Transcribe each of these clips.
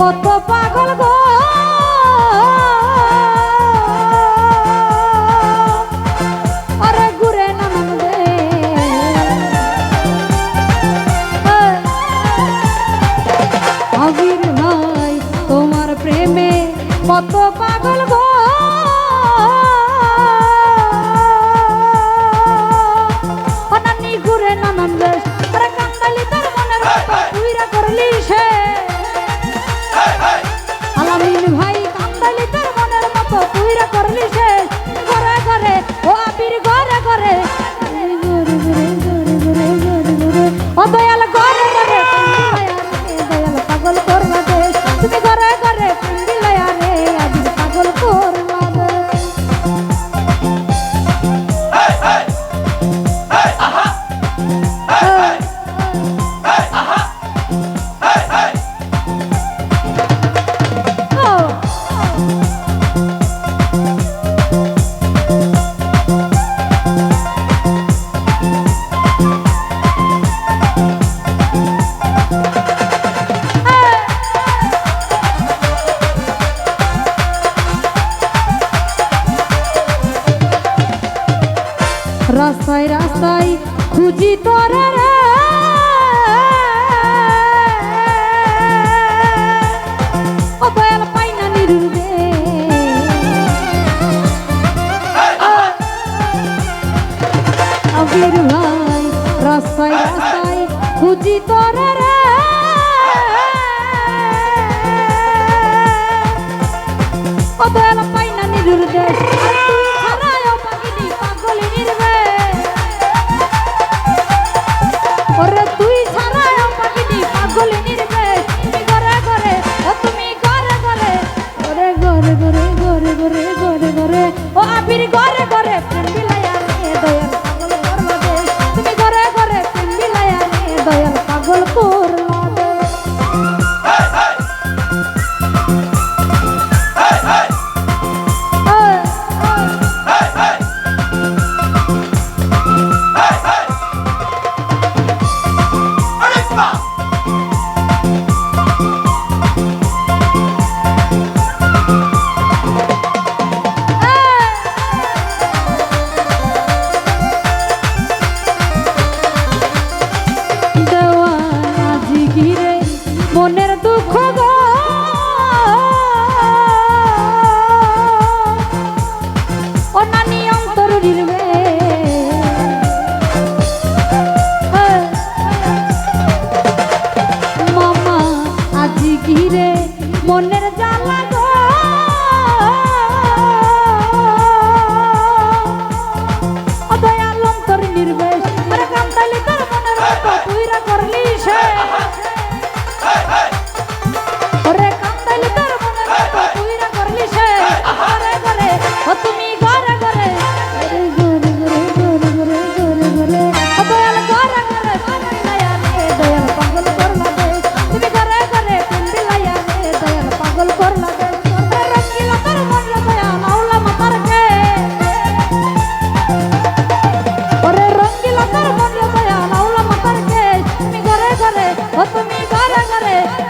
কত পাগল গো। ঘুরে নানান রে। হ্যাঁ। আবির ভাই তোমার প্রেমে কত পাগল গো। ঘুরে নানান দেশ আরে কান্দালি নবীর ভাই রাস্তায় রাস্তায় খুঁজি তোরা রে। ও দয়াল পাই না নিজুর দেশ। Hey, hey.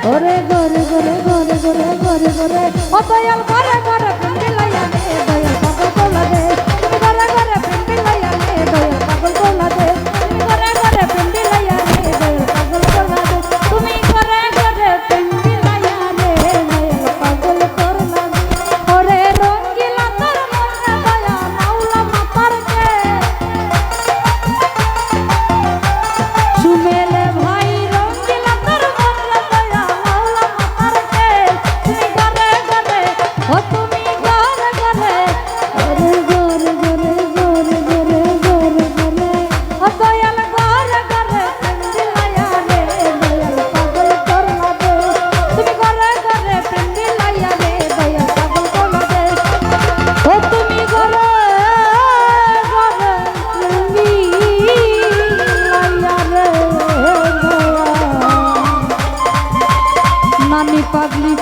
ঘরে ঘরে ঘরে ঘরে ঘরে ঘরে ঘরে ও ঘরে ঘরে পাগলি